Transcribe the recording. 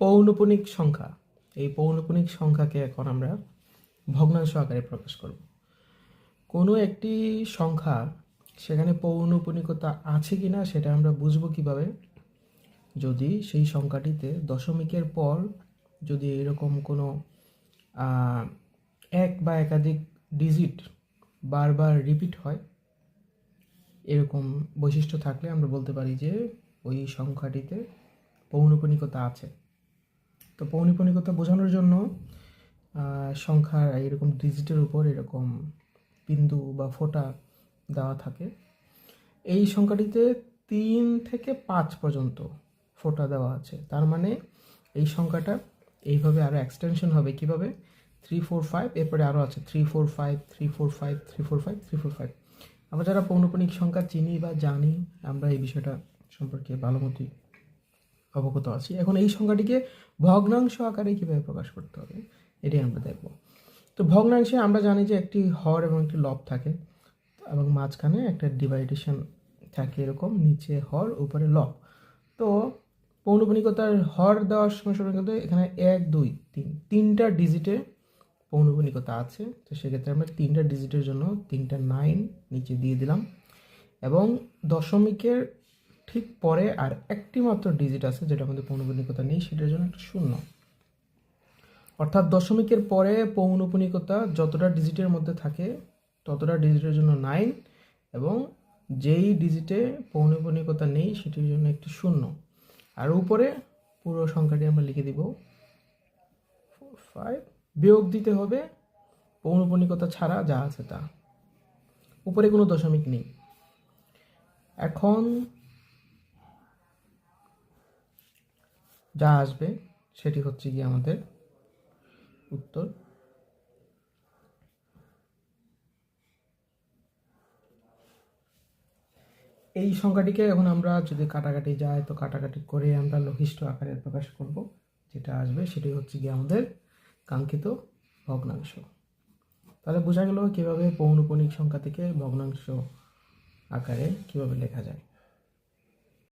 পৌনপুনিক সংখ্যা। এই পৌনপুনিক সংখ্যাকে এখন আমরা ভগ্নাংশ আকারে প্রকাশ করব। কোনো একটি সংখ্যা সেখানে পৌনপুনিকতা আছে কি না সেটা আমরা বুঝব কীভাবে? যদি সেই সংখ্যাটিতে দশমিকের পর যদি এরকম কোনো এক বা একাধিক ডিজিট বারবার রিপিট হয়, এরকম বৈশিষ্ট্য থাকলে আমরা বলতে পারি যে ওই সংখ্যাটিতে পৌনপুনিকতা আছে। তো পৌনপুনিকতা বোঝানোর জন্য সংখ্যার এরকম ডিজিটের উপর এরকম বিন্দু বা ফোঁটা দেওয়া থাকে। এই সংখ্যাটিতে তিন থেকে পাঁচ পর্যন্ত ফোঁটা দেওয়া আছে। তার মানে এই সংখ্যাটা এইভাবে আরও এক্সটেনশন হবে কীভাবে? থ্রি ফোর ফাইভ এরপরে আরও আছে three four five three four five three four five three four five আমরা যারা পৌনপুনিক সংখ্যা চিনি বা জানি, আমরা এই বিষয়টা সম্পর্কে ভালো মতোই অবগত আছি। এখন এই সংখ্যাটিকে ভগ্নাংশ আকারে কীভাবে প্রকাশ করতে হবে, এটাই আমরা দেখব। তো ভগ্নাংশে আমরা জানি যে একটি হর এবং একটি লব থাকে এবং মাঝখানে একটা ডিভাইডেশন থাকে এরকম, নিচে হর, উপরে লব। তো পৌনপুনিকতার হর দেওয়ার সময় সময় কিন্তু এখানে এক, দুই, তিন, তিনটা ডিজিটে পৌনপুনিকতা আছে। তো সেক্ষেত্রে আমরা তিনটা ডিজিটের জন্য তিনটা নাইন নিচে দিয়ে দিলাম এবং দশমিকের ঠিক পরে আর একটি মাত্র ডিজিট আছে যেটা আমাদের পৌনপুনিকতা নেই, সেটার জন্য একটা শূন্য। অর্থাৎ দশমিকের পরে পৌনপুনিকতা যতটা ডিজিটের মধ্যে থাকে, ততটা ডিজিটের জন্য নাইন এবং যেই ডিজিটে পৌনপুনিকতা নেই, সেটির জন্য একটি শূন্য। আর উপরে পুরো সংখ্যাটি আমরা লিখে দিব। ফাইভ বিয়োগ দিতে হবে পৌনপুনিকতা ছাড়া যা আছে তা। উপরে কোনো দশমিক নেই। এখন যা আসবে সেটি হচ্ছে গিয়ে আমাদের উত্তর। এই সংখ্যাটিকে এখন আমরা যদি কাটাকাটি যায় তো কাটাকাটি করে আমরা লঘিষ্ঠ আকারে প্রকাশ করব। যেটা আসবে সেটি হচ্ছে গিয়ে আমাদের কাঙ্ক্ষিত ভগ্নাংশ। তাহলে বোঝা গেল কীভাবে পৌনপুনিক সংখ্যা থেকে ভগ্নাংশ আকারে কীভাবে লেখা যায়।